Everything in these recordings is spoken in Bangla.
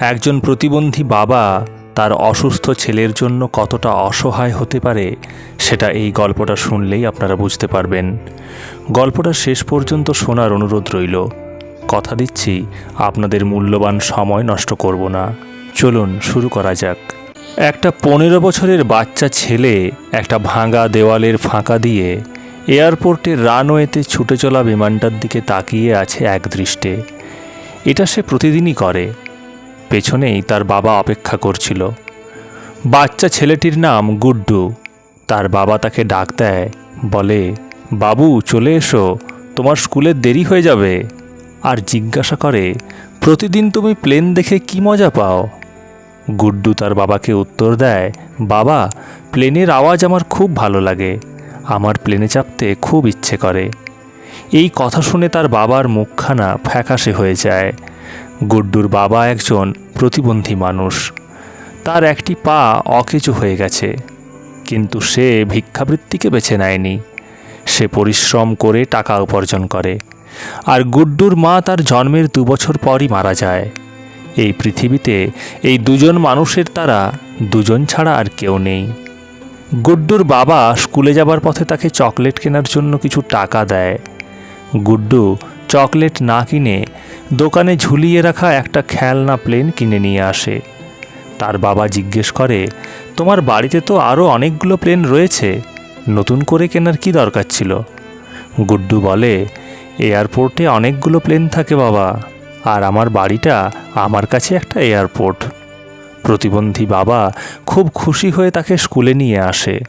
একজন প্রতিবন্ধী বাবা তার অসুস্থ ছেলের জন্য কতটা অসহায় হতে পারে, সেটা এই গল্পটা শুনলেই আপনারা বুঝতে পারবেন। গল্পটা শেষ পর্যন্ত শোনার অনুরোধ রইল। কথা দিচ্ছি, আপনাদের মূল্যবান সময় নষ্ট করব না। চলুন, শুরু করা যাক। একটা পনেরো বছরের বাচ্চা ছেলে একটা ভাঙা দেওয়ালের ফাঁকা দিয়ে এয়ারপোর্টের রানওয়েতে ছুটে চলা বিমানটার দিকে তাকিয়ে আছে একদৃষ্টে। এটা সে প্রতিদিনই করে। পেছনেই তার বাবা অপেক্ষা করছিল। বাচ্চা ছেলেটির নাম গুড্ডু। তার বাবা তাকে ডাক দেয়, বলে, বাবু, চলে এসো, তোমার স্কুলের দেরি হয়ে যাবে। আর জিজ্ঞাসা করে, প্রতিদিন তুমি প্লেন দেখে কি মজা পাও? গুড্ডু তার বাবাকে উত্তর দেয়, বাবা, প্লেনের আওয়াজ আমার খুব ভালো লাগে। আমার প্লেনে চাপতে খুব ইচ্ছে করে। এই কথা শুনে তার বাবার মুখখানা ফ্যাকাশে হয়ে যায়। গুড্ডুর বাবা একজন প্রতিবন্ধী মানুষ। তার একটি পা অকেচু হয়ে গেছে, কিন্তু সে ভিক্ষাবৃত্তিকে বেছে নেয়নি। সে পরিশ্রম করে টাকা উপার্জন করে, আর গুড্ডুর মা তার জন্মের দু বছর পরই মারা যায়। এই পৃথিবীতে এই দুজন মানুষের তারা দুজন ছাড়া আর কেউ নেই। গুড্ডুর বাবা স্কুলে যাবার পথে তাকে চকলেট কেনার জন্য কিছু টাকা দেয়। গুড্ডু চকলেট না কিনে দোকানে ঝুলিয়ে রাখা একটা খেলনা প্লেন কিনে নিয়ে আসে। তার বাবা জিজ্ঞেস করে, তোমার বাড়িতে তো আরও অনেকগুলো প্লেন রয়েছে, নতুন করে কেনার কি দরকার ছিল? গুড্ডু বলে, এয়ারপোর্টে অনেকগুলো প্লেন থাকে বাবা, আর আমার বাড়িটা আমার কাছে একটা এয়ারপোর্ট। প্রতিবন্ধী বাবা খুব খুশি হয়ে তাকে স্কুলে নিয়ে আসে।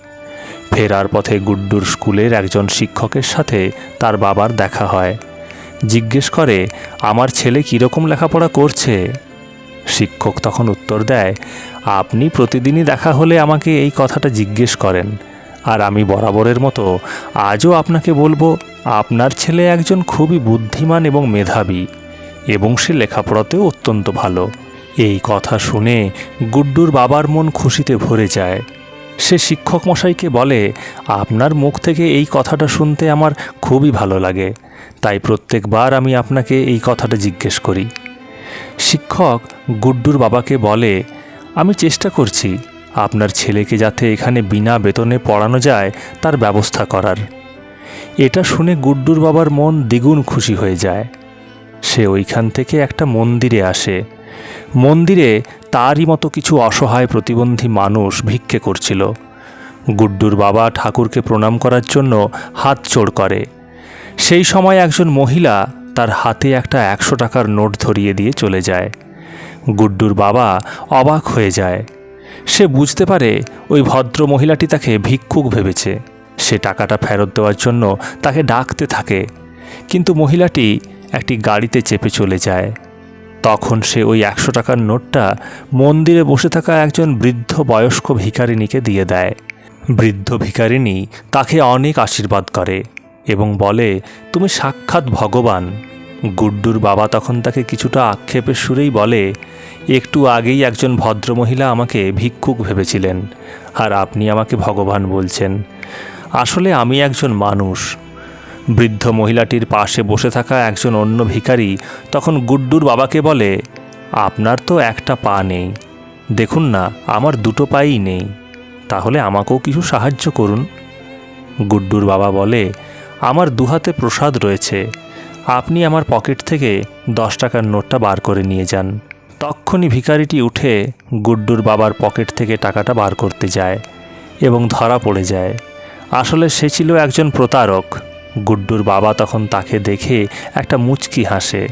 ফেরার পথে গুড্ডুর স্কুলের একজন শিক্ষকের সাথে তার বাবার দেখা হয়। জিজ্ঞেস করে, আমার ছেলে কীরকম লেখাপড়া করছে? শিক্ষক তখন উত্তর দেয়, আপনি প্রতিদিনই দেখা হলে আমাকে এই কথাটা জিজ্ঞেস করেন। আর আমি বরাবরের মতো আজও আপনাকে বলব, আপনার ছেলে একজন খুবই বুদ্ধিমান এবং মেধাবী এবং সে লেখাপড়াতেও অত্যন্ত ভালো। এই কথা শুনে গুড্ডুর বাবার মন খুশিতে ভরে যায়। সে শিক্ষক মশাইকে বলে, আপনার মুখ থেকে এই কথাটা শুনতে আমার খুবই ভালো লাগে। তাই প্রত্যেকবার আমি আপনাকে এই কথাটা জিজ্ঞেস করি। শিক্ষক গুড্ডুর বাবাকে বলে, আমি চেষ্টা করছি। আপনার ছেলেকে যাতে এখানে বিনা বেতনে পড়ানো যায়, তার ব্যবস্থা করার। এটা শুনে গুড্ডুর বাবার মন দ্বিগুণ খুশি হয়ে যায়। সে ওইখান থেকে একটা মন্দিরে আসে। মন্দিরে তারই মতো কিছু অসহায় প্রতিবন্ধী মানুষ ভিক্ষে করছিল। গুড্ডুর বাবা ঠাকুরকে প্রণাম করার জন্য হাত চোড় করে। সেই সময় একজন মহিলা তার হাতে একটা একশো টাকার নোট ধরিয়ে দিয়ে চলে যায়। গুড্ডুর বাবা অবাক হয়ে যায়। সে বুঝতে পারে ওই ভদ্র মহিলাটি তাকে ভিক্ষুক ভেবেছে। সে টাকাটা ফেরত দেওয়ার জন্য তাকে ডাকতে থাকে। কিন্তু মহিলাটি একটি গাড়িতে চেপে চলে যায়। তখন সে ওই একশো টাকার নোটটা মন্দিরে বসে থাকা একজন বৃদ্ধ বয়স্ক ভিখারিণীকে দিয়ে দেয়। বৃদ্ধ ভিখারিণী তাকে অনেক আশীর্বাদ করে এবং বলে, তুমি সাক্ষাৎ ভগবান। গুড্ডুর বাবা তখন তাকে কিছুটা আক্ষেপের সুরেই বলে, একটু আগেই একজন ভদ্রমহিলা আমাকে ভিক্ষুক ভেবেছিলেন, আর আপনি আমাকে ভগবান বলছেন। আসলে আমি একজন মানুষ বৃদ্ধ মহিলাটির পাশে বসে থাকা একজন অন্য ভিখারি তখন গুড্ডুর বাবাকে বলে, আপনার তো একটা পা নেই। দেখুন না, আমার দুটো পাই নেই। তাহলে আমাকেও কিছু সাহায্য করুন। গুড্ডুর বাবা বলে, আমার দুহাতে প্রসাদ রয়েছে। আপনি আমার পকেট থেকে দশ টাকার নোটটা বার করে নিয়ে যান। তক্ষণি ভিখারিটি উঠে গুড্ডুর বাবার পকেট থেকে টাকাটা বার করতে যায় এবং ধরা পড়ে যায়। আসলে সে ছিল একজন প্রতারক। গুড্ডুর বাবা তখন তাকে দেখে একটা মুচকি হাসে।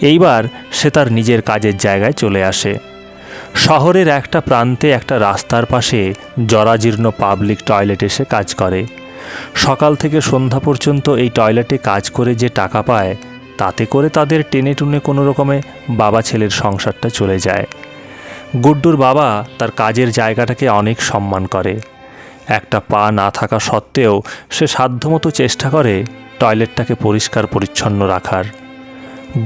এইবার সে তার নিজের কাজের জায়গায় চলে আসে। শহরের একটা প্রান্তে একটা রাস্তার পাশে জরাজীর্ণ পাবলিক টয়লেট এসে কাজ করে। সকাল থেকে সন্ধ্যা পর্যন্ত এই টয়লেটে কাজ করে যে টাকা পায়, তাতে করে তাদের টেনে টুনে কোনো রকমে বাবা ছেলের সংসারটা চলে যায়। গুড্ডুর বাবা তার কাজের জায়গাটাকে অনেক সম্মান করে। একটা পা না থাকা সত্ত্বেও সে সাধ্যমতো চেষ্টা করে টয়লেটটাকে পরিষ্কার পরিচ্ছন্ন রাখার।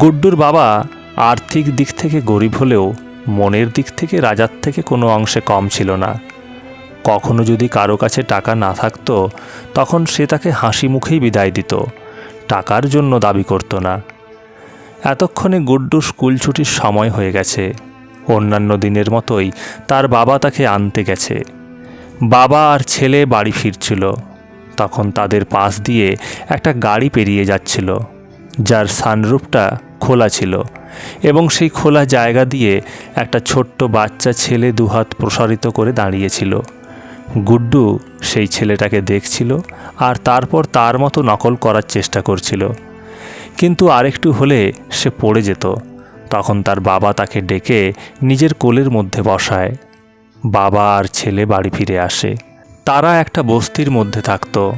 গুড্ডুর বাবা আর্থিক দিক থেকে গরিব হলেও মনের দিক থেকে রাজার থেকে কোনো অংশে কম ছিল না। কখনো যদি কারও কাছে টাকা না থাকতো, তখন সে তাকে হাসি মুখেই বিদায় দিত, টাকার জন্য দাবি করতো না। এতক্ষণে গুড্ডু স্কুল ছুটির সময় হয়ে গেছে। অন্যান্য দিনের মতোই তার বাবা তাকে আনতে গেছে। বাবা আর ছেলে বাড়ি ফিরছিল। তখন তাদের পাশ দিয়ে একটা গাড়ি পেরিয়ে যাচ্ছিল, যার সানরুফটা খোলা ছিল এবং সেই খোলা জায়গা দিয়ে একটা ছোট্ট বাচ্চা ছেলে দুহাত প্রসারিত করে দাঁড়িয়েছিল। গুড্ডু সেই ছেলেটাকে দেখছিল আর তারপর তার মতো নকল করার চেষ্টা করছিল। কিন্তু আরেকটু হলে সে পড়ে যেত। তখন তার বাবা তাকে ডেকে নিজের কোলের মধ্যে বসায়। বাবা আর ছেলে বাড়ি ফিরে আসে। তারা একটা বস্তির মধ্যে থাকতো।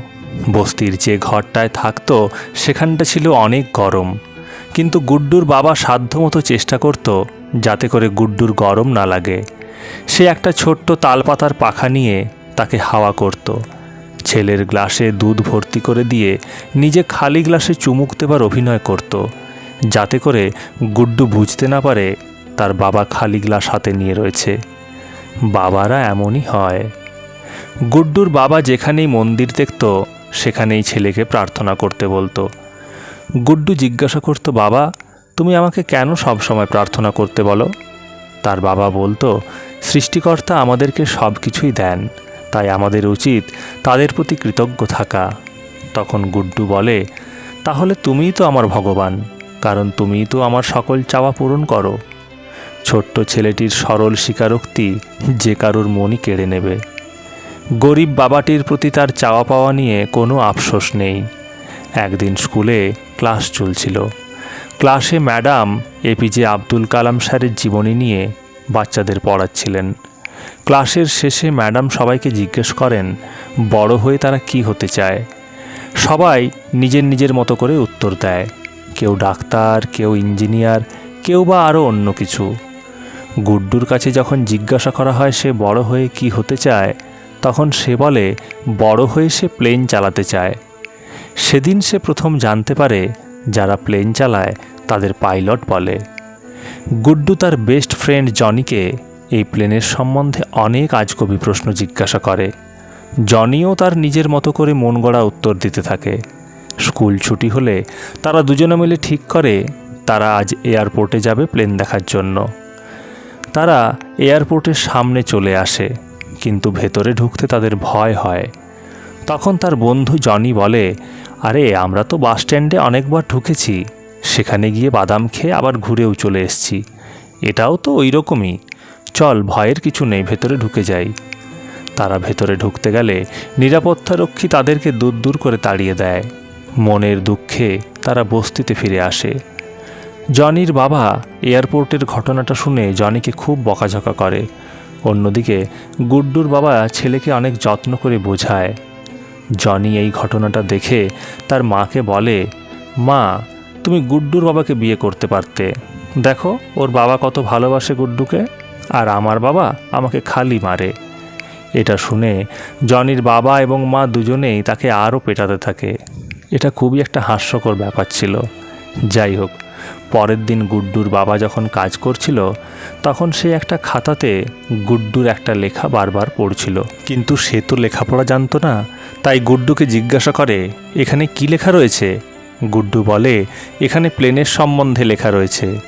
বস্তির যে ঘরটায় থাকতো, সেখানটা ছিল অনেক গরম। কিন্তু গুড্ডুর বাবা সাধ্যমতো চেষ্টা করত যাতে করে গুড্ডুর গরম না লাগে। সে একটা ছোট্ট তালপাতার পাখা নিয়ে তাকে হাওয়া করত। ছেলের গ্লাসে দুধ ভর্তি করে দিয়ে নিজে খালি গ্লাসে চুমুক দেবার অভিনয় করত। যাতে করে গুড্ডু বুঝতে না পারে তার বাবা খালি গ্লাস হাতে নিয়ে রয়েছে। বাবারা এমনই হয়। গুড্ডুর বাবা যেখানেই মন্দির দেখত, সেখানেই ছেলেকে প্রার্থনা করতে বলতো। গুড্ডু জিজ্ঞাসা করতো, বাবা, তুমি আমাকে কেন সব সময় প্রার্থনা করতে বলো? তার বাবা বলতো, সৃষ্টিকর্তা আমাদেরকে সব কিছুই দেন, তাই আমাদের উচিত তাদের প্রতি কৃতজ্ঞ থাকা। তখন গুড্ডু বলে, তাহলে তুমিই তো আমার ভগবান, কারণ তুমিই তো আমার সকল চাওয়া পূরণ করো। ছোট্ট ছেলেটির সরল স্বীকারোক্তি যে কারোর মনই কেড়ে নেবে। গরিব বাবাটির প্রতি তার চাওয়া পাওয়া নিয়ে কোনো আফসোস নেই। একদিন স্কুলে ক্লাস চলছিল। ক্লাসে ম্যাডাম এপিজে আব্দুল কালাম স্যারের জীবনী নিয়ে বাচ্চাদের পড়াচ্ছিলেন। ক্লাসের শেষে ম্যাডাম সবাইকে জিজ্ঞেস করেন, বড় হয়ে তারা কি হতে চায়? সবাই নিজের নিজের মতো করে উত্তর দেয়, কেউ ডাক্তার, কেউ ইঞ্জিনিয়ার, কেউ বা আরও অন্য কিছু। গুড্ডুর কাছে যখন জিজ্ঞাসা করা হয় সে বড় হয়ে কি হতে চায়, তখন সে বলে, বড় হয়ে সে প্লেন চালাতে চায়। সেদিন সে প্রথম জানতে পারে, যারা প্লেন চালায় তাদের পাইলট বলে। গুড্ডু তার বেস্ট ফ্রেন্ড জনিকে এই প্লেনের সম্বন্ধে অনেক আজকবি প্রশ্ন জিজ্ঞাসা করে। জনিও তার নিজের মতো করে মন গড়া উত্তর দিতে থাকে। স্কুল ছুটি হলে তারা দুজনে মিলে ঠিক করে, তারা আজ এয়ারপোর্টে যাবে প্লেন দেখার জন্য। তারা এয়ারপোর্টের সামনে চলে আসে, কিন্তু ভেতরে ঢুকতে তাদের ভয় হয়। তখন তার বন্ধু জনি বলে, আরে, আমরা তো বাস স্ট্যান্ডে অনেকবার ঢুকেছি, সেখানে গিয়ে বাদাম খেয়ে আবার ঘুরেও চলে এসেছি। এটাও তো ওই রকমই চল, ভয়ের কিছু নেই, ভেতরে ঢুকে যাই। তারা ভেতরে ঢুকতে গেলে নিরাপত্তারক্ষী তাদেরকে দূর দূর করে তাড়িয়ে দেয়। মনের দুঃখে তারা বস্তিতে ফিরে আসে। জনির বাবা এয়ারপোর্টের ঘটনাটা শুনে জনিকে খুব বকাঝকা করে। অন্যদিকে গুড্ডুর বাবা ছেলেকে অনেক যত্ন করে বোঝায়। জনি এই ঘটনাটা দেখে তার মাকে বলে, মা, তুমি গুড্ডুর বাবাকে বিয়ে করতে পারতে। দেখো, ওর বাবা কত ভালোবাসে গুড্ডুকে, আর আমার বাবা আমাকে খালি মারে। এটা শুনে জনির বাবা এবং মা দুজনেই তাকে আরও পেটাতে থাকে। এটা খুবই একটা হাস্যকর ব্যাপার ছিল। যাই হোক পরের দিন গুড্ডুর বাবা যখন কাজ করছিল, তখন সে একটা খাতাতে গুড্ডুর একটা লেখা বারবার পড়ছিল। কিন্তু সে তো লেখাপড়া জানতো না, তাই গুড্ডুকে জিজ্ঞাসা করে, এখানে কি লেখা রয়েছে? গুড্ডু বলে, এখানে প্লেনের সম্বন্ধে লেখা রয়েছে।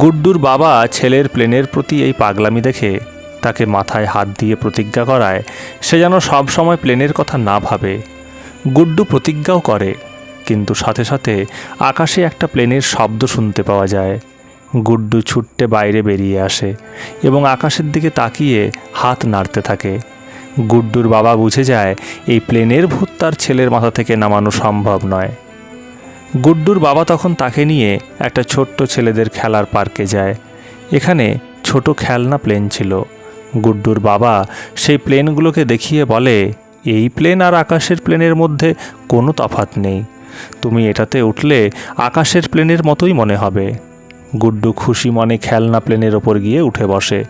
গুড্ডুর বাবা ছেলের প্লেনের প্রতি এই পাগলামি দেখে, তাকে মাথায় হাত দিয়ে প্রতিজ্ঞা করায়, সে যেন সব সময় প্লেনের কথা না ভাবে। গুড্ডু প্রতিজ্ঞাও করে। কিন্তু সাথে সাথে আকাশে একটা প্লেনের শব্দ শুনতে পাওয়া যায়। গুড্ডু ছুট্টে বাইরে বেরিয়ে আসে এবং আকাশের দিকে তাকিয়ে হাত নাড়তে থাকে। গুড্ডুর বাবা বুঝে যায়, এই প্লেনের ভূত তার ছেলের মাথা থেকে নামানো সম্ভব নয়। গুড্ডুর বাবা তখন তাকে নিয়ে একটা ছোট্ট ছেলেদের খেলার পার্কে যায়। এখানে ছোট খেলনা প্লেন ছিল। গুড্ডুর বাবা সেই প্লেনগুলোকে দেখিয়ে বলে, এই প্লেন আর আকাশের প্লেনের মধ্যে কোনো তফাত নেই। তুমি এটাতে উঠলে আকাশের প্লেনের মতোই মনে হবে। গুড্ডু খুশি মনে খেলনা প্লেনের ওপর গিয়ে উঠে বসে।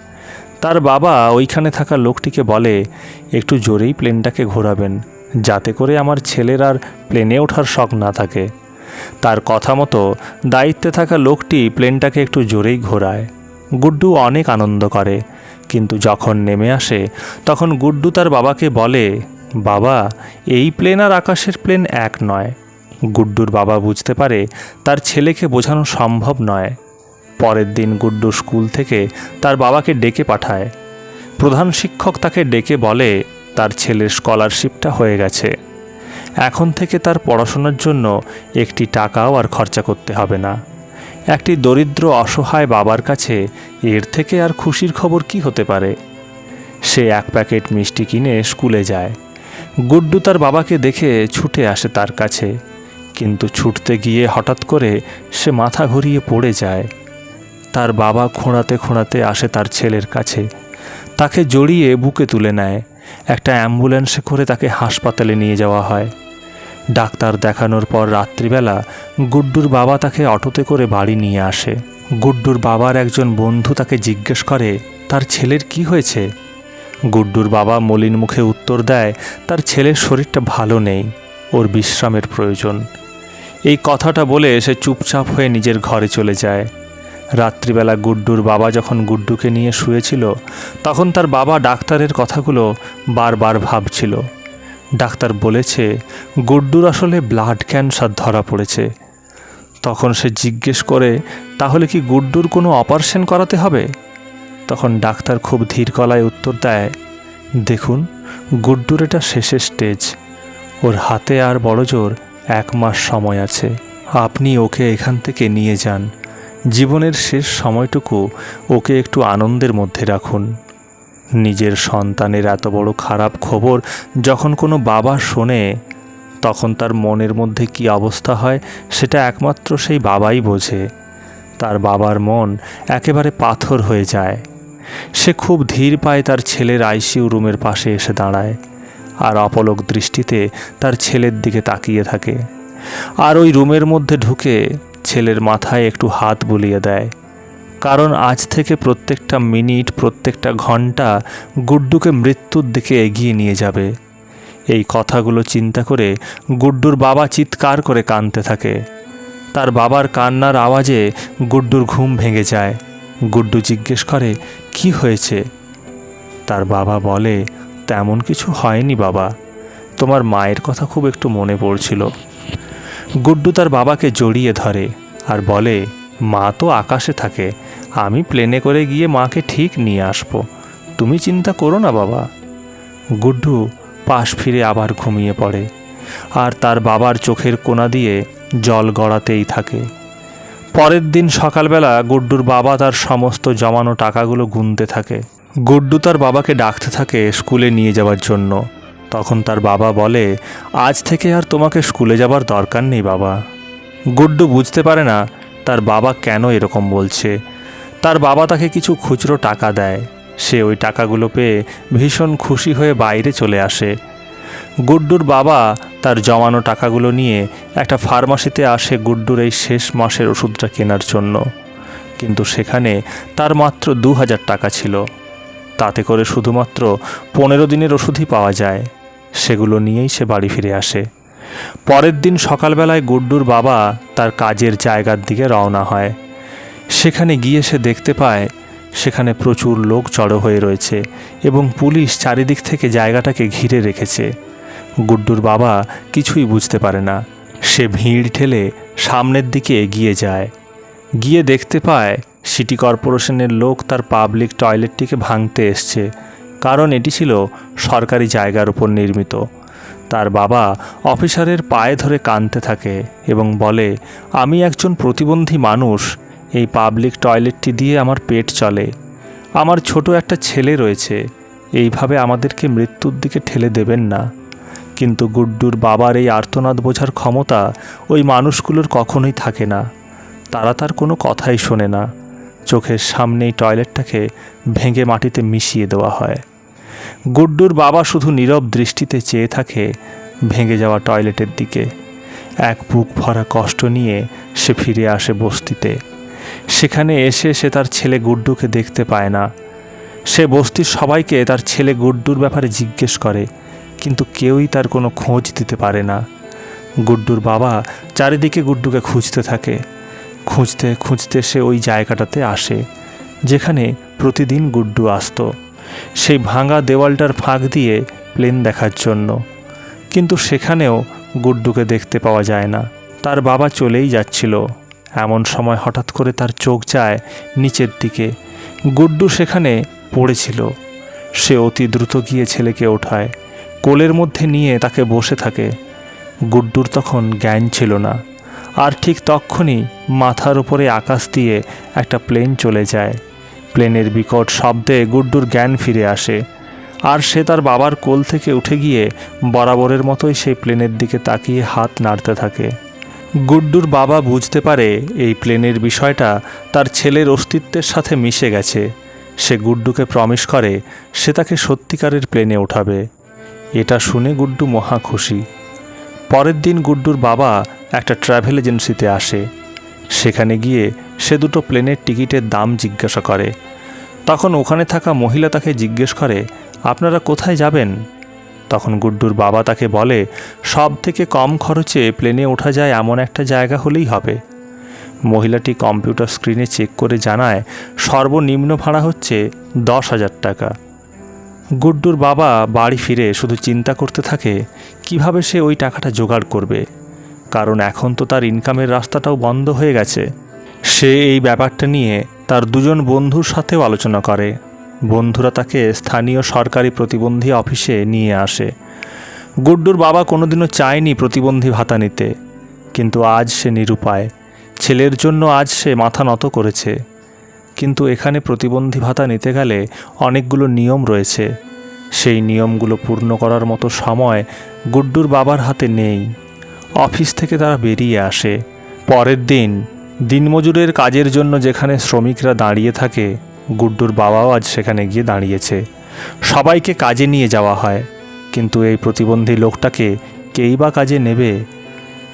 তার বাবা ওইখানে থাকা লোকটিকে বলে, একটু জোরেই প্লেনটাকে ঘোরাবেন, যাতে করে আমার ছেলের আর প্লেনে ওঠার শখ না থাকে। তার কথা মতো দায়িত্বে থাকা লোকটি প্লেনটাকে একটু জোরেই ঘোরায়। গুড্ডু অনেক আনন্দ করে, কিন্তু যখন নেমে আসে, তখন গুড্ডু তার বাবাকে বলে, বাবা, এই প্লেন আর আকাশের প্লেন এক নয়। গুড্ডুর বাবা বুঝতে পারে তার ছেলেকে বোঝানো সম্ভব নয়। পরের দিন গুড্ডু স্কুল থেকে তার বাবাকে ডেকে পাঠায়। প্রধান শিক্ষক তাকে ডেকে বলে, তার ছেলের স্কলারশিপটা হয়ে গেছে। এখন থেকে তার পড়াশোনার জন্য একটি টাকাও আর খরচা করতে হবে না। একটি দরিদ্র, অসহায় বাবার কাছে এর থেকে আর খুশির খবর কি হতে পারে? সে এক প্যাকেট মিষ্টি কিনে স্কুলে যায়। গুড্ডু তার বাবাকে দেখে ছুটে আসে তার কাছে। কিন্তু ছুটতে গিয়ে হঠাৎ করে সে মাথা ঘুরিয়ে পড়ে যায়। তার বাবা খোঁড়াতে খোঁড়াতে আসে তার ছেলের কাছে। তাকে জড়িয়ে বুকে তুলে নেয়। একটা অ্যাম্বুলেন্সে করে তাকে হাসপাতালে নিয়ে যাওয়া হয়। ডাক্তার দেখানোর পর রাত্রিবেলা গুড্ডুর বাবা তাকে অটোতে করে বাড়ি নিয়ে আসে। গুড্ডুর বাবার একজন বন্ধু তাকে জিজ্ঞেস করে, তার ছেলের কি হয়েছে? গুড্ডুর বাবা মলিন মুখে উত্তর দেয়, তার ছেলের শরীরটা ভালো নেই। ওর বিশ্রামের প্রয়োজন। এই কথাটা বলে সে চুপচাপ হয়ে নিজের ঘরে চলে যায়। রাত্রিবেলা গুড্ডুর বাবা যখন গুড্ডুকে নিয়ে শুয়েছিল, তখন তার বাবা ডাক্তারের কথাগুলো বারবার ভাবছিল। ডাক্তার বলেছে, গুড্ডুর আসলে ব্লাড ক্যান্সার ধরা পড়েছে। তখন সে জিজ্ঞেস করে, তাহলে কি গুড্ডুর কোনো অপারেশন করাতে হবে? তখন ডাক্তার খুব ধীর গলায় উত্তর দেয়, দেখুন, গুড্ডুর এটা শেষের স্টেজ। ওর হাতে আর বড় জোর এক মাস সময় আছে। আপনি ওকে এখান থেকে নিয়ে যান। জীবনের শেষ সময়টুকু ওকে একটু আনন্দের মধ্যে রাখুন। নিজের সন্তানের এত বড় খারাপ খবর যখন কোনো বাবা শোনে, তখন তার মনের মধ্যে কি অবস্থা হয় সেটা একমাত্র সেই বাবাই বোঝে। তার বাবার মন একেবারে পাথর হয়ে যায়। সে খুব ধীর পায় তার ছেলের আইসিইউ রুমের পাশে এসে দাঁড়ায়। আর অপলক দৃষ্টিতে তার ছেলের দিকে তাকিয়ে থাকে। আর ওই রুমের মধ্যে ঢুকে ছেলের মাথায় একটু হাত বুলিয়ে দেয়। কারণ আজ থেকে প্রত্যেকটা মিনিট, প্রত্যেকটা ঘণ্টা গুড্ডুকে মৃত্যুর দিকে এগিয়ে নিয়ে যাবে। এই কথাগুলো চিন্তা করে গুড্ডুর বাবা চিৎকার করে কাঁদতে থাকে। তার বাবার কান্নার আওয়াজে গুড্ডুর ঘুম ভেঙে যায়। গুড্ডু জিজ্ঞেস করে, কি হয়েছে? তার বাবা বলে তেমন কিছু হয়নি বাবা। তোমার মায়ের কথা খুব একটু মনে পড়ছিল। গুড্ডু তার বাবাকে জড়িয়ে ধরে আর বলে, মা তো আকাশে থাকে, আমি প্লেনে করে গিয়ে মাকে ঠিক নিয়ে আসব। তুমি চিন্তা করো না বাবা। গুড্ডু পাশ ফিরে আবার ঘুমিয়ে পড়ে আর তার বাবার চোখের কোনা দিয়ে জল গড়াতেই থাকে। পরের দিন সকালবেলা গুড্ডুর বাবা তার সমস্ত জমানো টাকাগুলো গুনতে থাকে। গুড্ডু তার বাবাকে ডাকতে থাকে স্কুলে নিয়ে যাওয়ার জন্য। তখন তার বাবা বলে, আজ থেকে আর তোমাকে স্কুলে যাবার দরকার নেই, বাবা। গুড্ডু বুঝতে পারে না তার বাবা কেন এরকম বলছে। তার বাবা তাকে কিছু খুচরো টাকা দেয়। সে ওই টাকাগুলো পেয়ে ভীষণ খুশি হয়ে বাইরে চলে আসে। গুড্ডুর বাবা তার জমানো টাকাগুলো নিয়ে একটা ফার্মাসিতে আসে গুড্ডুর এই শেষ মাসের ওষুধটা কেনার জন্য। কিন্তু সেখানে তার মাত্র দু হাজার টাকা ছিল। তাতে করে শুধুমাত্র পনেরো দিনের ওষুধই পাওয়া যায়। সেগুলো নিয়েই সে বাড়ি ফিরে আসে। পরের দিন সকালবেলায় গুড্ডুর বাবা তার কাজের জায়গার দিকে রওনা হয়। সেখানে গিয়ে সে দেখতে পায়, সেখানে প্রচুর লোক জড়ো হয়ে রয়েছে এবং পুলিশ চারিদিক থেকে জায়গাটাকে ঘিরে রেখেছে। গুড্ডুর বাবা কিছুই বুঝতে পারে না। সে ভিড় ঠেলে সামনের দিকে এগিয়ে যায়। গিয়ে দেখতে পায় সিটি কর্পোরেশনের লোক তার পাবলিক টয়লেটটিকে ভাঙতে এসছে। কারণ এটি ছিল সরকারি জায়গার উপর নির্মিত। তার বাবা অফিসারের পায়ে ধরে কাঁদতে থাকে এবং বলে, আমি একজন প্রতিবন্ধী মানুষ। এই পাবলিক টয়লেটটি দিয়ে আমার পেট চলে। আমার ছোট একটা ছেলে রয়েছে। এইভাবে আমাদেরকে মৃত্যুর দিকে ঠেলে দেবেন না। কিন্তু গুড্ডুর বাবার এই আর্তনাদ বোঝার ক্ষমতা ওই মানুষগুলোর কখনোই থাকে না। তারা তার কোনো কথাই শোনে না। চোখের সামনেই টয়লেটটাকে ভেঙে মাটিতে মিশিয়ে দেওয়া হয়। গুড্ডুর বাবা শুধু নীরব দৃষ্টিতে চেয়ে থাকে ভেঙে যাওয়া টয়লেটের দিকে। এক বুক ভরা কষ্ট নিয়ে সে ফিরে আসে বস্তিতে। সেখানে এসে সে তার ছেলে গুড্ডুকে দেখতে পায় না। সে বস্তির সবাইকে তার ছেলে গুড্ডুর ব্যাপারে জিজ্ঞেস করে, কিন্তু কেউই তার কোনো খোঁজ দিতে পারে না। গুড্ডুর বাবা চারিদিকে গুড্ডুকে খুঁজতে থাকে। খুঁজতে খুঁজতে সে ওই জায়গাটাতে আসে, যেখানে প্রতিদিন গুড্ডু আসত। সেই ভাঙা দেওয়ালটার ফাঁক দিয়ে প্লেন দেখার জন্য। কিন্তু সেখানেও গুড্ডুকে দেখতে পাওয়া যায় না। তার বাবা চলেই যাচ্ছিল। এমন সময় হঠাৎ করে তার চোখ যায় নিচের দিকে। গুড্ডু সেখানে পড়েছিল। সে অতি দ্রুত গিয়ে ছেলেকে ওঠায়। কোলের মধ্যে নিয়ে তাকে বসে থাকে। গুড্ডুর তখন জ্ঞান ছিল না। আর ঠিক তক্ষণই মাথার উপরে আকাশ দিয়ে একটা প্লেন চলে যায়। প্লেনের বিকট শব্দে গুড্ডুর জ্ঞান ফিরে আসে। আর সে তার বাবার কোল থেকে উঠে গিয়ে বরাবরের মতোই সেই প্লেনের দিকে তাকিয়ে হাত নাড়তে থাকে। গুড্ডুর বাবা বুঝতে পারে এই প্লেনের বিষয়টা তার ছেলের অস্তিত্বের সাথে মিশে গেছে। সে গুড্ডুকে প্রমিস করে সে তাকে সত্যিকারের প্লেনে ওঠাবে। এটা শুনে গুড্ডু মহা খুশি। পরের দিন গুড্ডুর বাবা একটা ট্রাভেল এজেন্সিতে আসে। সেখানে গিয়ে সে দুটো প্লেনের টিকিটের দাম জিজ্ঞাসা করে। তখন ওখানে থাকা মহিলা তাকে জিজ্ঞেস করে, আপনারা কোথায় যাবেন? তখন গুড্ডুর বাবা তাকে বলে, সব থেকে কম খরচে প্লেনে ওঠা যায় এমন একটা জায়গা হলেই হবে। মহিলাটি কম্পিউটার স্ক্রিনে চেক করে জানায়, সর্বনিম্ন ভাড়া হচ্ছে দশ হাজার টাকা। গুড্ডুর বাবা বাড়ি ফিরে শুধু চিন্তা করতে থাকে কীভাবে সে ওই টাকাটা জোগাড় করবে? কারণ এখন তো তার ইনকামের রাস্তাটাও বন্ধ হয়ে গেছে। সে এই ব্যাপারটা নিয়ে তার দুজন বন্ধুর সাথেও আলোচনা করে। বন্ধুরা তাকে স্থানীয় সরকারি প্রতিবন্ধী অফিসে নিয়ে আসে। গুড্ডুর বাবা কোনোদিনও চায়নি প্রতিবন্ধী ভাতা নিতে। কিন্তু আজ সে নিরুপায়। ছেলের জন্য আজ সে মাথা নত করেছে। কিন্তু এখানে প্রতিবন্ধী ভাতা নিতে গেলে অনেকগুলো নিয়ম রয়েছে। সেই নিয়মগুলো পূর্ণ করার মতো সময় গুড্ডুর বাবার হাতে নেই। অফিস থেকে তারা বেরিয়ে আসে। পরের দিন, দিনমজুরের কাজের জন্য যেখানে শ্রমিকরা দাঁড়িয়ে থাকে, গুড্ডুর বাবাও আজ সেখানে গিয়ে দাঁড়িয়েছে। সবাইকে কাজে নিয়ে যাওয়া হয়, কিন্তু এই প্রতিবন্ধী লোকটাকে কেই বা কাজে নেবে?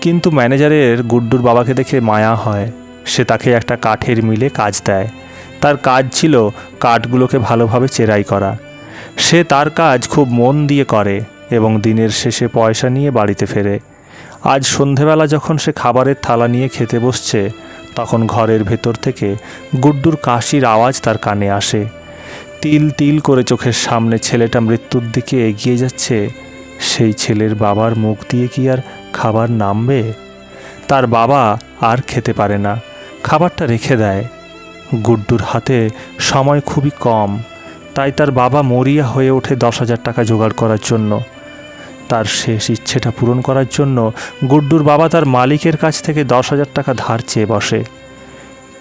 কিন্তু ম্যানেজারের গুড্ডুর বাবাকে দেখে মায়া হয়। সে তাকে একটা কাঠের মিলে কাজ দেয়। তার কাজ ছিল কাঠগুলোকে ভালোভাবে চেরাই করা। সে তার কাজ খুব মন দিয়ে করে এবং দিনের শেষে পয়সা নিয়ে বাড়িতে ফেরে। আজ সন্ধেবেলা যখন সে খাবারের থালা নিয়ে খেতে বসছে, তখন ঘরের ভেতর থেকে গুড্ডুর কাশির আওয়াজ তার কানে আসে। তিল তিল করে চোখের সামনে ছেলেটা মৃত্যুর দিকে এগিয়ে যাচ্ছে। সেই ছেলের বাবার মুখ দিয়ে কি আর খাবার নামবে? তার বাবা আর খেতে পারে না। খাবারটা রেখে দেয়। গুড্ডুর হাতে সময় খুবই কম। তাই তার বাবা মরিয়া হয়ে ওঠে দশ হাজার টাকা জোগাড় করার জন্য। তার শেষ ইচ্ছেটা পূরণ করার জন্য গুড্ডুর বাবা তার মালিকের কাছ থেকে দশ হাজার টাকা ধার চেয়ে বসে।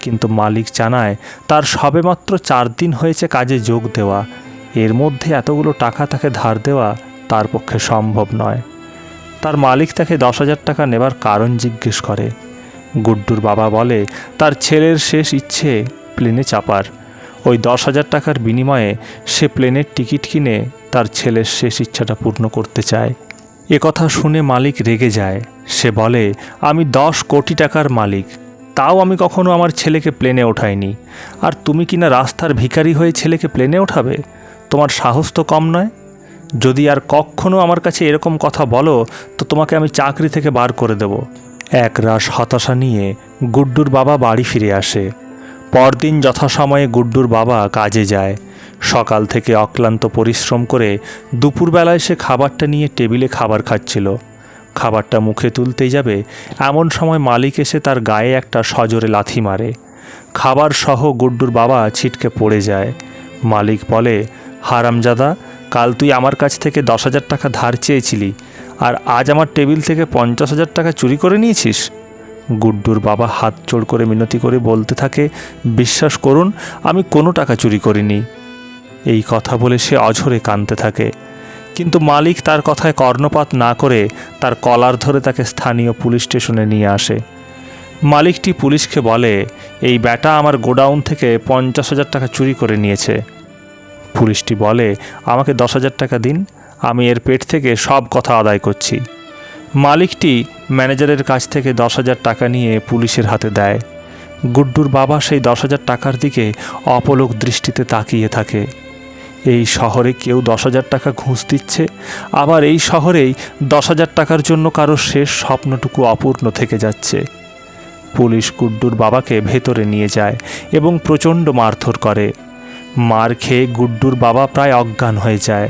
কিন্তু মালিক জানায়, তার সবেমাত্র চার দিন হয়েছে কাজে যোগ দেওয়া। এর মধ্যে এতগুলো টাকা তাকে ধার দেওয়া তার পক্ষে সম্ভব নয়। তার মালিক তাকে দশ হাজার টাকা নেবার কারণ জিজ্ঞেস করে। গুড্ডুর বাবা বলে, তার ছেলের শেষ ইচ্ছে প্লেনে চাপার। ওই দশ হাজার টাকার বিনিময়ে সে প্লেনের টিকিট কিনে তার ছেলের শেষ ইচ্ছাটা পূর্ণ করতে চায়। এ কথা শুনে মালিক রেগে যায়। সে বলে, আমি দশ কোটি টাকার মালিক। তাও আমি কখনো আমার ছেলেকে প্লেনে ওঠাইনি। আর তুমি কিনা রাস্তার ভিখারি হয়ে ছেলেকে প্লেনে ওঠাবে? তোমার সাহস তো কম নয়। যদি আর কখনো আমার কাছে এরকম কথা বলো, তো তোমাকে আমি চাকরি থেকে বার করে দেব। এক রাস হতাশা নিয়ে গুড্ডুর বাবা বাড়ি ফিরে আসে। পরদিন যথাসময়ে গুড্ডুর বাবা কাজে যায়। সকাল থেকে অক্লান্ত পরিশ্রম করে দুপুরবেলায় সে খাবারটা নিয়ে টেবিলে খাবার খাচ্ছিল। খাবারটা মুখে তুলতেই যাবে, এমন সময় মালিক এসে তার গায়ে একটা সজোরে লাথি মারে। খাবার সহ গুড্ডুর বাবা ছিটকে পড়ে যায়। মালিক বলে, হারামজাদা, কাল তুই আমার কাছ থেকে দশ হাজার টাকা ধার চেয়েছিলি, আর আজ আমার টেবিল থেকে পঞ্চাশ হাজার টাকা চুরি করে নিয়েছিস? গুড্ডুর বাবা হাত জোড় করে মিনতি করে বলতে থাকে, বিশ্বাস করুন, আমি কোনো টাকা চুরি করিনি। এই কথা বলে সে অঝরে কাঁদতে থাকে। কিন্তু মালিক তার কথায় কর্ণপাত না করে তার কলার ধরে তাকে স্থানীয় পুলিশ স্টেশনে নিয়ে আসে। মালিকটি পুলিশকে বলে, এই ব্যাটা আমার গোডাউন থেকে পঞ্চাশ হাজার টাকা চুরি করে নিয়েছে। পুলিশটি বলে, আমাকে দশ হাজার টাকা দিন, আমি এর পেট থেকে সব কথা আদায় করছি। মালিকটি ম্যানেজারের কাছ থেকে দশ হাজার টাকা নিয়ে পুলিশের হাতে দেয়। গুড্ডুর বাবা সেই দশ হাজার টাকার দিকে অপলক দৃষ্টিতে তাকিয়ে থাকে। এই শহরে কেউ দশ হাজার টাকা ঘুষ দিচ্ছে, আবার এই শহরেই দশ হাজার টাকার জন্য কারও শেষ স্বপ্নটুকু অপূর্ণ থেকে যাচ্ছে। পুলিশ গুড্ডুর বাবাকে ভেতরে নিয়ে যায় এবং প্রচণ্ড মারধর করে। মার খেয়ে গুড্ডুর বাবা প্রায় অজ্ঞান হয়ে যায়।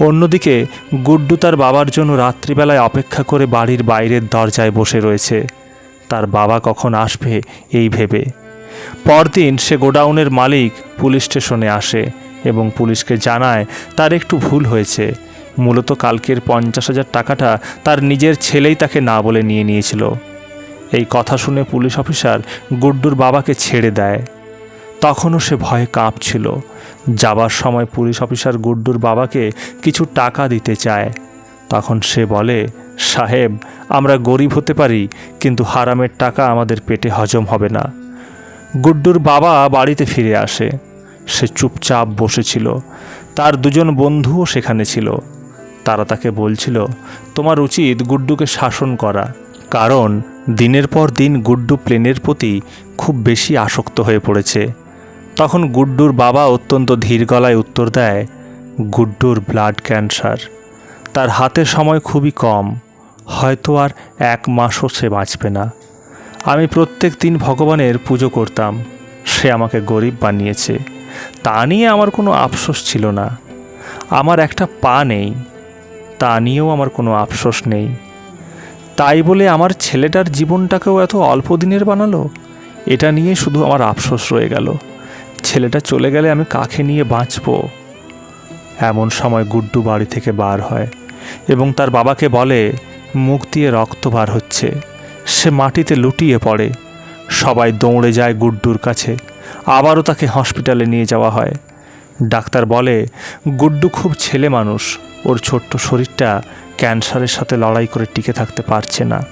অন্যদিকে গুড্ডু তার বাবার জন্য রাত্রিবেলায় অপেক্ষা করে বাড়ির বাইরের দরজায় বসে রয়েছে। তার বাবা কখন আসবে, এই ভেবে। পরদিন সে গোডাউনের মালিক পুলিশ স্টেশনে আসে এবং পুলিশকে জানায় তার একটু ভুল হয়েছে। মূলত কালকের পঞ্চাশ হাজার টাকাটা তার নিজের ছেলেই তাকে না বলে নিয়ে নিয়েছিল। এই কথা শুনে পুলিশ অফিসার গুড্ডুর বাবাকে ছেড়ে দেয়। তখনও সে ভয়ে কাঁপছিল। যাবার সময় পুলিশ অফিসার গুড্ডুর বাবাকে কিছু টাকা দিতে চায়। তখন সে বলে, সাহেব, আমরা গরিব হতে পারি, কিন্তু হারামের টাকা আমাদের পেটে হজম হবে না। গুড্ডুর বাবা বাড়িতে ফিরে আসে। সে চুপচাপ বসেছিল। তার দুজন বন্ধুও সেখানে ছিল। তারা তাকে বলছিল, তোমার উচিত গুড্ডুকে শাসন করা, কারণ দিনের পর দিন গুড্ডু প্লেনের প্রতি খুব বেশি আসক্ত হয়ে পড়েছে। তখন গুড্ডুর বাবা অত্যন্ত ধীর গলায় উত্তর দেয়, গুড্ডুর ব্লাড ক্যান্সার তার হাতে সময় খুবই কম, হয়তো আর এক মাসও সে বাঁচবে না। আমি প্রত্যেক দিন ভগবানের পুজো করতাম, সে আমাকে গরিব বানিয়েছে। তা নিয়ে আমার কোনো আফসোস ছিল না। আমার একটা পা নেই, তা নিয়েও আমার কোনো আফসোস নেই। তাই বলে আমার ছেলেটার জীবনটাকেও এত অল্প দিনের বানালো? এটা নিয়ে শুধু আমার আফসোস রয়ে গেল। ছেলেটা চলে গেলে আমি কাকে নিয়ে বাঁচব? এমন সময় গুড্ডু বাড়ি থেকে বার হয় এবং তার বাবাকে বলে, মুখ দিয়ে রক্ত বার হচ্ছে। সে মাটিতে লুটিয়ে পড়ে। সবাই দৌড়ে যায় গুড্ডুর কাছে। আবারও তাকে হসপিটালে নিয়ে যাওয়া হয়। ডাক্তার বলে, গুড্ডু খুব ছেলে মানুষ। ওর ছোট্ট শরীরটা ক্যান্সারের সাথে লড়াই করে টিকে থাকতে পারছে না।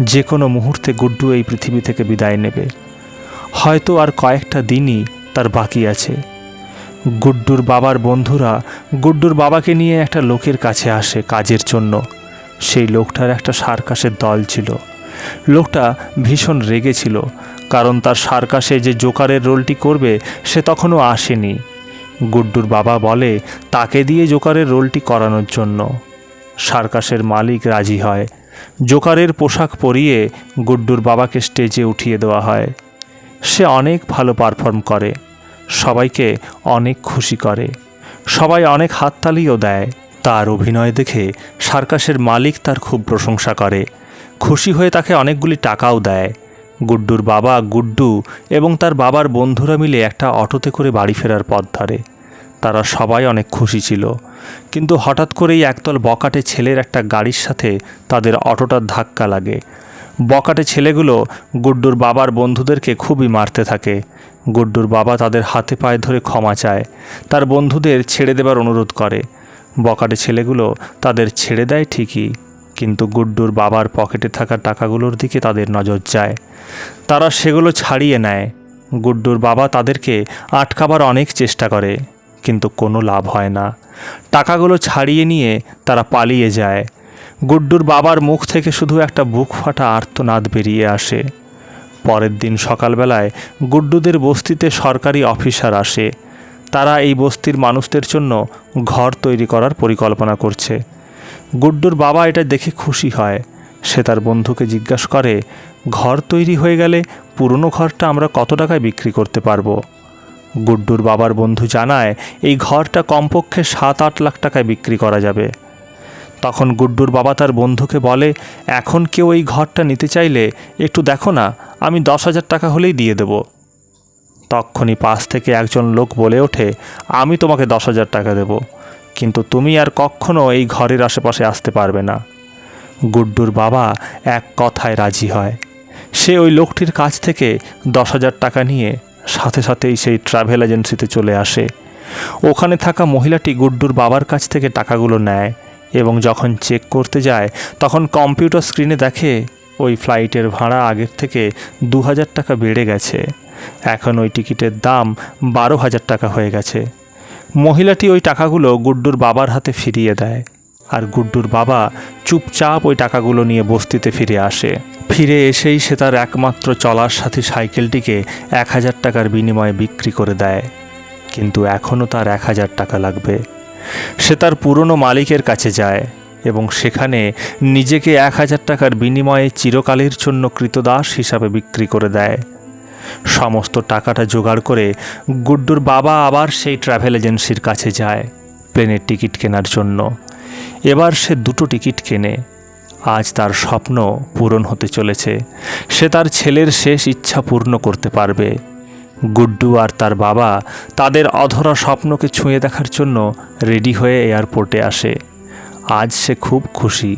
যে কোনো মুহূর্তে গুড্ডু এই পৃথিবী থেকে বিদায় নেবে। হয়তো আর কয়েকটা দিনই তার বাকি আছে। গুড্ডুর বাবার বন্ধুরা গুড্ডুর বাবাকে নিয়ে একটা লোকের কাছে আসে কাজের জন্য। সেই লোকটার একটা সার্কাসের দল ছিল। লোকটা ভীষণ রেগেছিল কারণ তার সার্কাসে যে জোকারের রোলটি করবে সে তখনও আসেনি। গুড্ডুর বাবা বলে, তাকে দিয়ে জোকারের রোলটি করানোর জন্য। সার্কাসের মালিক রাজি হয়। জোকারের পোশাক পরিয়ে গুড্ডুর বাবাকে স্টেজে উঠিয়ে দেওয়া হয়। সে অনেক ভালো পারফর্ম করে। সবাইকে অনেক খুশি করে। সবাই অনেক হাততালিও দেয়। তার অভিনয় দেখে সার্কাসের মালিক তার খুব প্রশংসা করে। খুশি হয়ে তাকে অনেকগুলি টাকাও দেয়। গুড্ডুর বাবা গুড্ডু এবং তার বাবার বন্ধুরা মিলে একটা অটোতে করে বাড়ি ফেরার পথ ধরে। তারা সবাই অনেক খুশি ছিল। কিন্তু হঠাৎ করেই একদল বকাটে ছেলের একটা গাড়ির সাথে তাদের অটোটার ধাক্কা লাগে। বকাটে ছেলেগুলো গুড্ডুর বাবার বন্ধুদেরকে খুবই মারতে থাকে। গুড্ডুর বাবা তাদের হাতে পায়ে ধরে ক্ষমা চায়, তার বন্ধুদের ছেড়ে দেবার অনুরোধ করে। বকাটে ছেলেগুলো তাদের ছেড়ে দেয় ঠিকই, কিন্তু গুড্ডুর বাবার পকেটে থাকা টাকাগুলোর দিকে তাদের নজর যায়। তারা সেগুলো ছাড়িয়ে নেয়। গুড্ডুর বাবা তাদেরকে আটকাবার অনেক চেষ্টা করে, কিন্তু কোনো লাভ হয় না। টাকাগুলো ছাড়িয়ে নিয়ে তারা পালিয়ে যায়। গুড্ডুর বাবার মুখ থেকে শুধু একটা বুক ফাটা আর্তনাদ বেরিয়ে আসে। পরের দিন সকালবেলায় গুড্ডুদের বস্তিতে সরকারি অফিসার আসে। তারা এই বস্তির মানুষদের জন্য ঘর তৈরি করার পরিকল্পনা করছে। গুড্ডুর বাবা এটা দেখে খুশি হয়। সে তার বন্ধুকে জিজ্ঞাসা করে, ঘর তৈরি হয়ে গেলে পুরনো ঘরটা আমরা কত টাকায় বিক্রি করতে পারব? গুড্ডুর বাবার বন্ধু জানায়, এই ঘরটা কমপক্ষে সাত আট লাখ টাকায় বিক্রি করা যাবে। তখন গুড্ডুর বাবা তার বন্ধুকে বলে, এখন কেউ এই ঘরটা নিতে চাইলে একটু দেখো না, আমি দশ হাজার টাকা হলেই দিয়ে দেব। তক্ষণি পাশ থেকে একজন লোক বলে ওঠে, আমি তোমাকে দশ হাজার টাকা দেব, কিন্তু তুমি আর কখনো এই ঘরের আশেপাশে আসতে পারবে না। গুড্ডুর বাবা এক কথায় রাজি হয়। সে ওই লোকটির কাছ থেকে দশ হাজার টাকা নিয়ে সাথে সাথেই সেই ট্রাভেল এজেন্সিতে চলে আসে। ওখানে থাকা মহিলাটি গুড্ডুর বাবার কাছ থেকে টাকাগুলো নেয়। এবং যখন চেক করতে যায়, তখন কম্পিউটার স্ক্রিনে দেখে ওই ফ্লাইটের ভাড়া আগের থেকে দু হাজার টাকা বেড়ে গেছে। এখন ওই টিকিটের দাম বারো হাজার টাকা হয়ে গেছে। মহিলাটি ওই টাকাগুলো গুড্ডুর বাবার হাতে ফিরিয়ে দেয় আর গুড্ডুর বাবা চুপচাপ ওই টাকাগুলো নিয়ে বস্তিতে ফিরে আসে। ফিরে এসেই সে তার একমাত্র চলার সাথে সাইকেলটিকে এক হাজার টাকার বিনিময়ে বিক্রি করে দেয়। কিন্তু এখনও তার এক হাজার টাকা লাগবে। সে তার পুরনো মালিকের কাছে যায় এবং সেখানে নিজেকে এক হাজার টাকার বিনিময়ে চিরকালের জন্য কৃতদাস হিসাবে বিক্রি করে দেয়। সমস্ত টাকাটা জোগাড় করে গুড্ডুর বাবা আবার সেই ট্রাভেল এজেন্সির কাছে যায় প্লেনের টিকিট কেনার জন্য। এবার সে দুটো টিকিট কেনে। আজ তার স্বপ্ন পূরণ হতে চলেছে। সে তার ছেলের শেষ ইচ্ছা পূর্ণ করতে পারবে। গুড্ডু আর তার বাবা তাদের অধরা স্বপ্নকে ছুঁয়ে দেখার জন্য রেডি হয়ে এয়ারপোর্টে আসে। আজ সে খুব খুশি।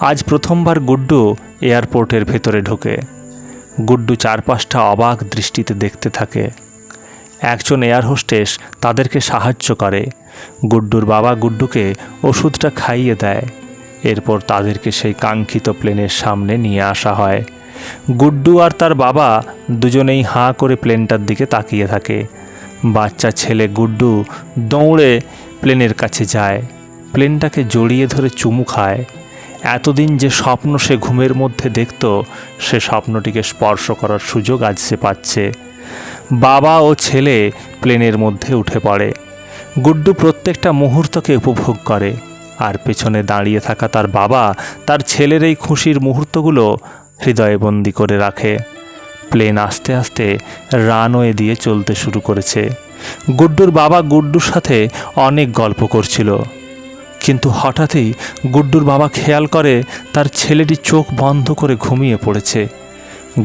আজ প্রথমবার গুড্ডু এয়ারপোর্টের ভেতরে ঢোকে। গুড্ডু চারপাশটা অবাক দৃষ্টিতে দেখতে থাকে। একজন এয়ার হোস্টেস তাদেরকে সাহায্য করে। গুড্ডুর বাবা গুড্ডুকে ওষুধটা খাইয়ে দেয়। এরপর তাদেরকে সেই কাঙ্ক্ষিত প্লেনের সামনে নিয়ে আসা হয়। গুড্ডু আর তার বাবা দুজনেই হাঁ করে প্লেনটার দিকে তাকিয়ে থাকে। বাচ্চা ছেলে গুড্ডু দৌড়ে প্লেনের কাছে যায়। প্লেনটাকে জড়িয়ে ধরে চুমু খায়। এতদিন যে স্বপ্ন সে ঘুমের মধ্যে দেখত, সে স্বপ্নটিকে স্পর্শ করার সুযোগ আজ সে পাচ্ছে। বাবা ও ছেলে প্লেনের মধ্যে উঠে পড়ে। গুড্ডু প্রত্যেকটা মুহূর্তকে উপভোগ করে। আর পেছনে দাঁড়িয়ে থাকা তার বাবা, তার ছেলের এই খুশির মুহূর্তগুলো হৃদয়ে বন্দি করে রাখে। প্লেন আস্তে আস্তে রানওয়ে দিয়ে চলতে শুরু করেছে। গুড্ডুর বাবা গুড্ডুর সাথে অনেক গল্প করছিল। কিন্তু হঠাৎই গুড্ডুর বাবা খেয়াল করে তার ছেলেটি চোখ বন্ধ করে ঘুমিয়ে পড়েছে।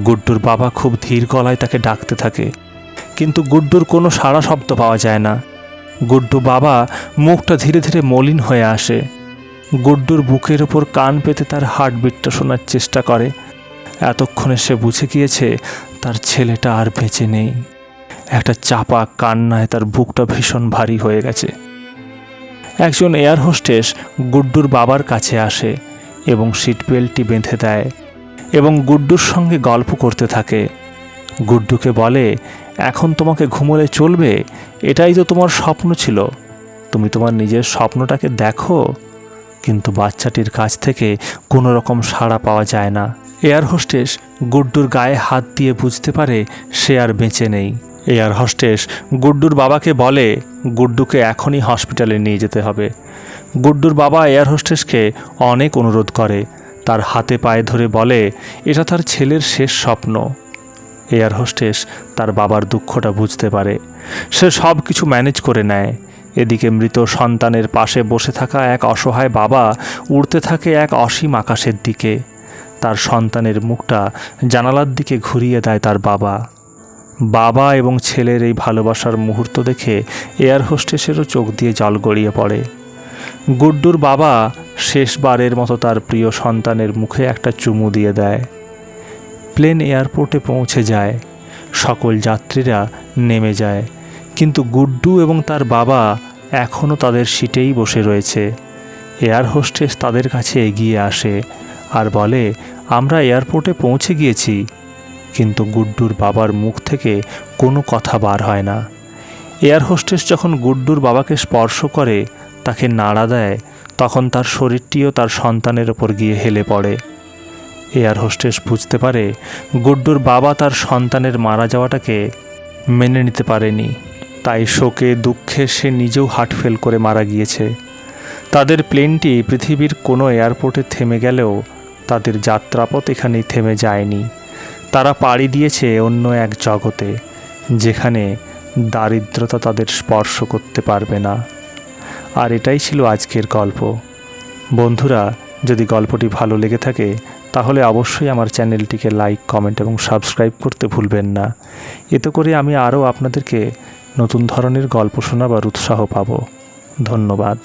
গুড্ডুর বাবা খুব ধীর গলায় তাকে ডাকতে থাকে। কিন্তু গুড্ডুর কোনো সাড়া শব্দ পাওয়া যায় না। গুড্ডু বাবা মুখটা ধীরে ধীরে মলিন হয়ে আসে। গুড্ডুর বুকের ওপর কান পেতে তার হার্টবিটটা শোনার চেষ্টা করে। এতক্ষণে সে বুঝে গিয়েছে তার ছেলেটা আর বেঁচে নেই। একটা চাপা কান্নায় তার বুকটা ভীষণ ভারী হয়ে গেছে। একজন এয়ার হোস্টেস গুড্ডুর বাবার কাছে আসে এবং সিট বেল্টটি বেঁধে দেয় এবং গুড্ডুর সঙ্গে গল্প করতে থাকে। গুড্ডুকে বলে, এখন তোমাকে ঘুমোলে চলবে? এটাই তো তোমার স্বপ্ন ছিল। তুমি তোমার নিজের স্বপ্নটাকে দেখো। কিন্তু বাচ্চাটির কাছ থেকে কোনো রকম সাড়া পাওয়া যায় না। এয়ার হোস্টেস গুড্ডুর গায়ে হাত দিয়ে বুঝতে পারে সে আর বেঁচে নেই। এয়ার হোস্টেস গুড্ডুর বাবাকে বলে, গুড্ডুকে এখনই হসপিটালে নিয়ে যেতে হবে। গুড্ডুর বাবা এয়ার হোস্টেসকে অনেক অনুরোধ করে। তার হাতে পায়ে ধরে বলে, এটা তার ছেলের শেষ স্বপ্ন। এয়ার হোস্টেস তার বাবার দুঃখটা বুঝতে পারে। সে সব কিছু ম্যানেজ করে নেয়। এদিকে মৃত সন্তানের পাশে বসে থাকা এক অসহায় বাবা উড়তে থাকে এক অসীম আকাশের দিকে। তার সন্তানের মুখটা জানালার দিকে ঘুরিয়ে দেয় তার বাবা। বাবা এবং ছেলের এই ভালোবাসার মুহূর্ত দেখে এয়ার হোস্টেসেরও চোখ দিয়ে জল গড়িয়ে পড়ে। গুড্ডুর বাবা শেষবারের মতো তার প্রিয় সন্তানের মুখে একটা চুমু দিয়ে দেয়। প্লেন এয়ারপোর্টে পৌঁছে যায়। সকল যাত্রীরা নেমে যায়। কিন্তু গুড্ডু এবং তার বাবা এখনও তাদের সিটেই বসে রয়েছে। এয়ার হোস্টেস তাদের কাছে এগিয়ে আসে। আর বলে, আমরা এয়ারপোর্টে পৌঁছে গিয়েছি। কিন্তু গুড্ডুর বাবার মুখ থেকে কোনো কথা বার হয় না। এয়ার হোস্টেস যখন গুড্ডুর বাবাকে স্পর্শ করে, তাকে নাড়া দেয়, তখন তার শরীরটিও তার সন্তানের ওপর গিয়ে হেলে পড়ে। এয়ার হোস্টেস বুঝতে পারে, গুড্ডুর বাবা তার সন্তানের মারা যাওয়াটাকে মেনে নিতে পারেনি। তাই শোকে, দুঃখে সে নিজেও হার্ট ফেল করে মারা গিয়েছে। তাদের প্লেনটি পৃথিবীর কোনো এয়ারপোর্টে থেমে গেলেও তাদের যাত্রাপথ এখানেই থেমে যায়নি। তারা পাড়ি দিয়েছে অন্য এক জগতে, যেখানে দারিদ্রতা তাদের স্পর্শ করতে পারবে না। আর এটাই ছিল আজকের গল্প। বন্ধুরা, যদি গল্পটি ভালো লেগে থাকে, তাহলে অবশ্যই আমার চ্যানেলটিকে লাইক, কমেন্ট এবং সাবস্ক্রাইব করতে ভুলবেন না। এতে করে আমি আরও আপনাদেরকে নতুন ধরনের গল্প শোনাবার উৎসাহ পাব। ধন্যবাদ।